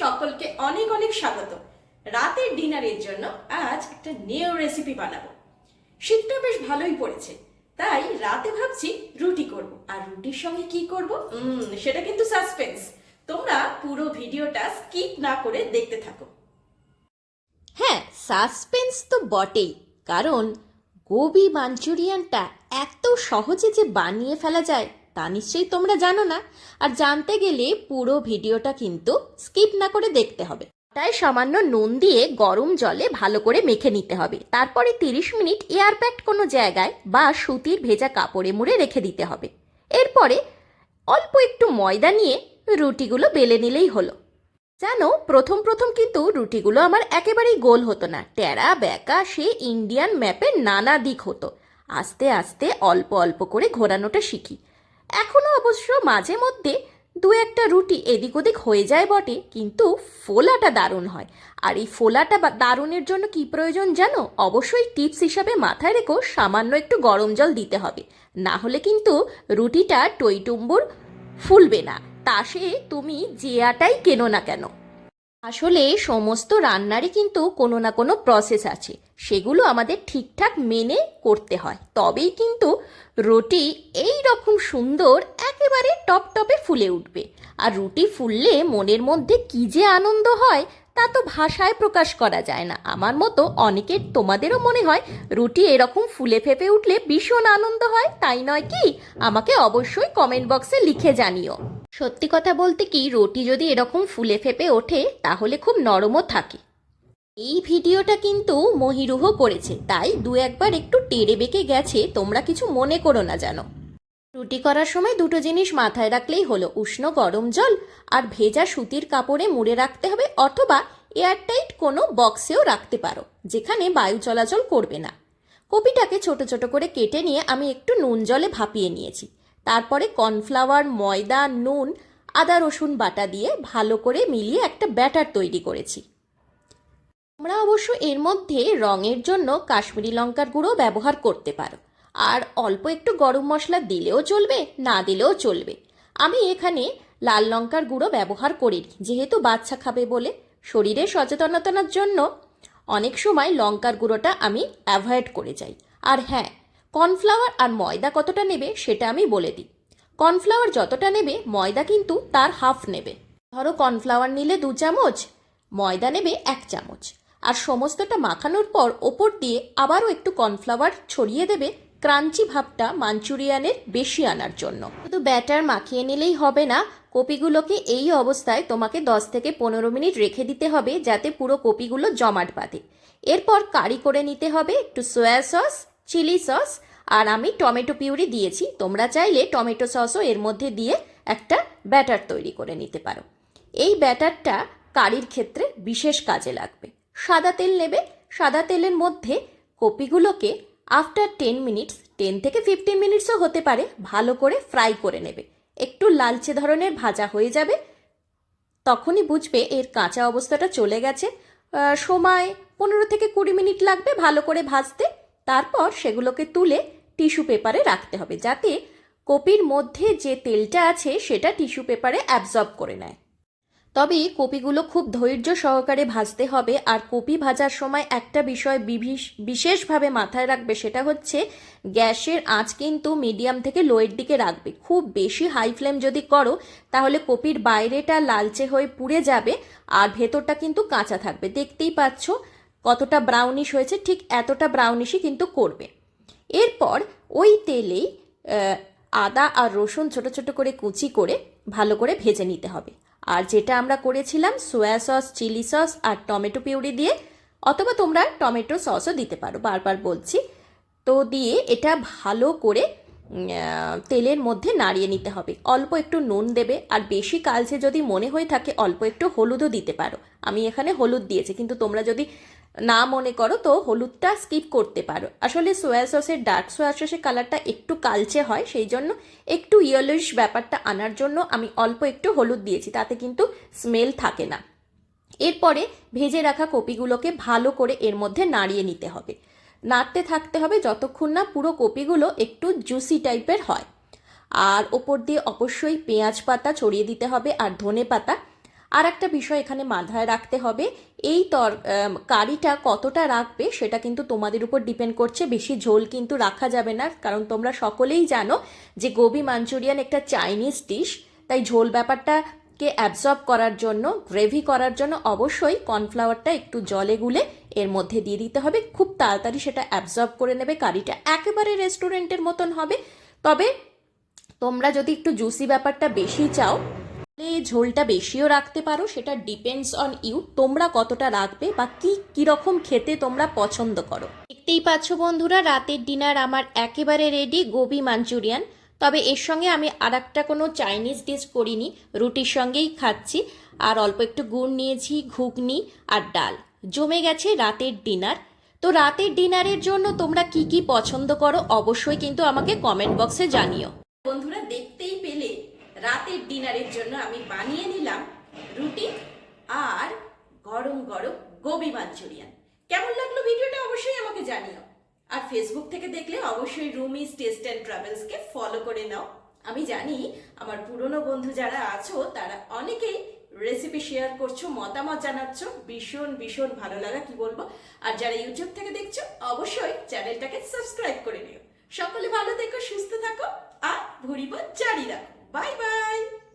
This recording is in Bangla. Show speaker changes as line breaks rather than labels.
সকলকে অনেক অনেক স্বাগত। রাতের ডিনারের জন্য আজ একটা নিউ রেসিপি বানাবো। শীতটা বেশ ভালোই পড়েছে, তাই রাতে ভাবছি রুটি করব। আর রুটির সঙ্গে কি করব? সেটা কিন্তু সাসপেন্স তোমরা পুরো ভিডিওটা স্কিপ না করে দেখতে থাকো।
হ্যাঁ সাসপেন্স তো বটেই, কারণ গোবি মাঞ্চুরিয়ানটা এত সহজে যে বানিয়ে ফেলা যায়। তা নিশ্চয়ই তোমরা জানো না। আর জানতে গেলে পুরো ভিডিওটা কিন্তু স্কিপ না করে দেখতে হবে। তাই সামান্য নুন দিয়ে গরম জলে ভালো করে মেখে নিতে হবে। তারপরে তিরিশ মিনিট এয়ারপ্যাট কোনো জায়গায় বা সুতির ভেজা কাপড়ে মুড়ে রেখে দিতে হবে। এরপরে অল্প একটু ময়দা নিয়ে রুটিগুলো বেলে নিলেই হলো। জানো, প্রথম প্রথম কিন্তু রুটিগুলো আমার একেবারেই গোল হতো না। টেরা, ব্যাকা, সে ইন্ডিয়ান ম্যাপের নানা দিক হতো। আস্তে আস্তে অল্প অল্প করে ঘোরানোটা শিখি। এখনও অবশ্য মাঝে মধ্যে দু একটা রুটি এদিক ওদিক হয়ে যায় বটে, কিন্তু ফোলাটা দারুণ হয়। আর এই ফোলাটা দারুণের জন্য কি প্রয়োজন জানো? অবশ্যই টিপস হিসাবে মাথায় রেখো, সামান্য একটু গরম জল দিতে হবে। না হলে কিন্তু রুটিটা টইটুম্বুর ফুলবে না। তা সে তুমি যে আটাই কেনো না কেন। আসলে সমস্ত রান্নারই কিন্তু কোনো না কোনো প্রসেস আছে। সেগুলো আমাদের ঠিকঠাক মেনে করতে হয়। তবেই কিন্তু রুটি এই রকম সুন্দর একেবারে টপ টপে ফুলে উঠবে। আর রুটি ফুললে মনের মধ্যে কি যে আনন্দ হয়, তা তো ভাষায় প্রকাশ করা যায় না। আমার মতো অনেকের তোমাদেরও মনে হয় রুটি এরকম ফুলে ফেপে উঠলে ভীষণ আনন্দ হয়, তাই নয় কি? আমাকে অবশ্যই কমেন্ট বক্সে লিখে জানিও। সত্যি কথা বলতে কি, রুটি যদি এরকম ফুলে ফেপে ওঠে, তাহলে খুব নরমও থাকে। এই ভিডিওটা কিন্তু মহিরুহ করেছে, তাই দু একবার একটু টেরে বেঁকে গেছে, তোমরা কিছু মনে করো না জানো। রুটি করার সময় দুটো জিনিস মাথায় রাখলেই হলো, উষ্ণ গরম জল আর ভেজা সুতির কাপড়ে মুড়ে রাখতে হবে অথবা এয়ারটাইট কোনো বক্সেও রাখতে পারো, যেখানে বায়ু চলাচল করবে না। কপিটাকে ছোট ছোট করে কেটে নিয়ে আমি একটু নুন জলে ভাপিয়ে নিয়েছি। তারপরে কর্নফ্লাওয়ার, ময়দা, নুন, আদা, রসুন বাটা দিয়ে ভালো করে মিলিয়ে একটা ব্যাটার তৈরি করেছি। তোমরা অবশ্য এর মধ্যে রঙের জন্য কাশ্মীরি লঙ্কার গুঁড়ো ব্যবহার করতে পারো। আর অল্প একটু গরম মশলা দিলেও চলবে, না দিলেও চলবে। আমি এখানে লাল লঙ্কার গুঁড়ো ব্যবহার করিনি, যেহেতু বাচ্চা খাবে বলে। শরীরে সচেতনতার জন্য অনেক সময় লঙ্কার গুঁড়োটা আমি অ্যাভয়েড করে যাই। আর হ্যাঁ কর্নফ্লাওয়ার আর ময়দা কতটা নেবে সেটা আমি বলে দিই। কর্নফ্লাওয়ার যতটা নেবে, ময়দা কিন্তু তার হাফ নেবে। ধরো কর্নফ্লাওয়ার নিলে দু চামচ, ময়দা নেবে এক চামচ। আর সমস্তটা মাখানোর পর ওপর দিয়ে আবারও একটু কর্নফ্লাওয়ার ছড়িয়ে দেবে, ক্রাঞ্চি ভাবটা মাঞ্চুরিয়ানের বেশি আনার জন্য। শুধু ব্যাটার মাখিয়ে নিলেই হবে না, কপিগুলোকে এই অবস্থায় তোমাকে দশ থেকে পনেরো মিনিট রেখে দিতে হবে যাতে পুরো কপিগুলো জমাট বাঁধে। এরপর কারি করে নিতে হবে একটু সয়া সস চিলি সস আর আমি টমেটো পিউরি দিয়েছি। তোমরা চাইলে টমেটো সসও এর মধ্যে দিয়ে একটা ব্যাটার তৈরি করে নিতে পারো। এই ব্যাটারটা কারির ক্ষেত্রে বিশেষ কাজে লাগবে। সাদা তেল নেবে। সাদা তেলের মধ্যে কপিগুলোকে আফটার টেন মিনিটস টেন থেকে ফিফটিন মিনিটসও হতে পারে, ভালো করে ফ্রাই করে নেবে। একটু লালচে ধরনের ভাজা হয়ে যাবে। তখনই বুঝবে এর কাঁচা অবস্থাটা চলে গেছে। সময় পনেরো থেকে কুড়ি মিনিট লাগবে ভালো করে ভাজতে। তারপর সেগুলোকে তুলে টিস্যু পেপারে রাখতে হবে যাতে কপির মধ্যে যে তেলটা আছে সেটা টিস্যু পেপারে অ্যাবজর্ব করে নেয়। তবে কপিগুলো খুব ধৈর্য সহকারে ভাজতে হবে আর কপি ভাজার সময় একটা বিষয় বিশেষভাবে মাথায় রাখবে সেটা হচ্ছে গ্যাসের আঁচ কিন্তু মিডিয়াম থেকে লোয়ের দিকে রাখবে। খুব বেশি হাই ফ্লেম যদি করো, তাহলে কপির বাইরেটা লালচে হয়ে পুড়ে যাবে আর ভেতরটা কিন্তু কাঁচা থাকবে। দেখতেই পাচ্ছ কতটা ব্রাউনিশ হয়েছে, ঠিক এতটা ব্রাউনিশই কিন্তু করবে। এরপর ওই তেলেই আদা আর রসুন ছোট ছোট করে কুচি করে ভালো করে ভেজে নিতে হবে। আর যেটা আমরা করেছিলাম সোয়া সস চিলি সস আর টমেটো পিউরি দিয়ে, অথবা তোমরা টমেটো সসও দিতে পারো, বারবার বলছি। তো দিয়ে এটা ভালো করে তেলের মধ্যে নাড়িয়ে নিতে হবে। অল্প একটু নুন দেবে, আর বেশি কালচে যদি মনে হয়ে থাকে, অল্প একটু হলুদও দিতে পারো। আমি এখানে হলুদ দিয়েছি, কিন্তু তোমরা যদি না মনে করো তো হলুদটা স্কিপ করতে পারো। আসলে সোয়া সসের ডার্ক সোয়া সসের কালারটা একটু কালচে হয়, সেই জন্য একটু ইয়েলোইশ ব্যাপারটা আনার জন্য আমি অল্প একটু হলুদ দিয়েছি, তাতে কিন্তু স্মেল থাকে না। এরপরে ভেজে রাখা কপিগুলোকে ভালো করে এর মধ্যে নাড়িয়ে নিতে হবে। নাড়তে থাকতে হবে যতক্ষণ না পুরো কপিগুলো একটু জুসি টাইপের হয়। আর ওপর দিয়ে অবশ্যই পেঁয়াজ পাতা ছড়িয়ে দিতে হবে আর ধনে পাতা। আর একটা বিষয় এখানে মাথায় রাখতে হবে, এই তর কারিটা কতটা রাখবে সেটা কিন্তু তোমাদের উপর ডিপেন্ড করছে, বেশি ঝোল কিন্তু রাখা যাবে না, কারণ তোমরা সকলেই জানো যে গোবি মাঞ্চুরিয়ান একটা চাইনিজ ডিশ তাই ঝোল ব্যাপারটাকে অ্যাবজর্ব করার জন্য গ্রেভি করার জন্য অবশ্যই কর্নফ্লাওয়ারটা একটু জলে গুলে এর মধ্যে দিয়ে দিতে হবে, খুব তাড়াতাড়ি সেটা অ্যাবজর্ব করে নেবে, কারিটা একেবারে রেস্টুরেন্টের মতন হবে। তবে তোমরা যদি একটু জুসি ব্যাপারটা বেশি চাও ঝোলটা বেশিও রাখতে পারো, সেটা ডিপেন্ডস অন ইউ তোমরা কতটা রাখবে বা কি, কীরকম খেতে তোমরা পছন্দ করো। দেখতেই পাচ্ছ বন্ধুরা, রাতের ডিনার আমার একেবারে রেডি গোবি মাঞ্চুরিয়ান তবে এর সঙ্গে আমি আর একটা কোনো চাইনিজ ডিশ করিনি, রুটির সঙ্গেই খাচ্ছি। আর অল্প একটু গুড় নিয়েছি, ঘুগনি আর ডাল। জমে গেছে রাতের ডিনার তো রাতের ডিনারের জন্য তোমরা কি কি পছন্দ করো, অবশ্যই কিন্তু আমাকে কমেন্ট বক্সে জানিও।
বন্ধুরা, দেখতেই পেলে রাতের ডিনারের জন্য আমি বানিয়ে নিলাম রুটি আর গরম গরম গোবি মাঞ্চুরিয়ান। কেমন লাগল ভিডিওটা অবশ্যই আমাকে জানিও। আর ফেসবুক থেকে দেখলে অবশ্যই রুমিস টেস্ট অ্যান্ড ট্রাভেলসকে ফলো করে নাও। আমি জানি আমার পুরনো বন্ধু যারা আছো, তারা অনেকেই রেসিপি শেয়ার করছ, মতামত জানাচ্ছ, ভীষণ ভীষণ ভালো লাগা, কি বলব? আর যারা ইউটিউব থেকে দেখছ, অবশ্যই চ্যানেলটাকে সাবস্ক্রাইব করে নিও। সকলে ভালো থেকো, সুস্থ থাকো, আর ভরিব জারি রাখো। Bye bye.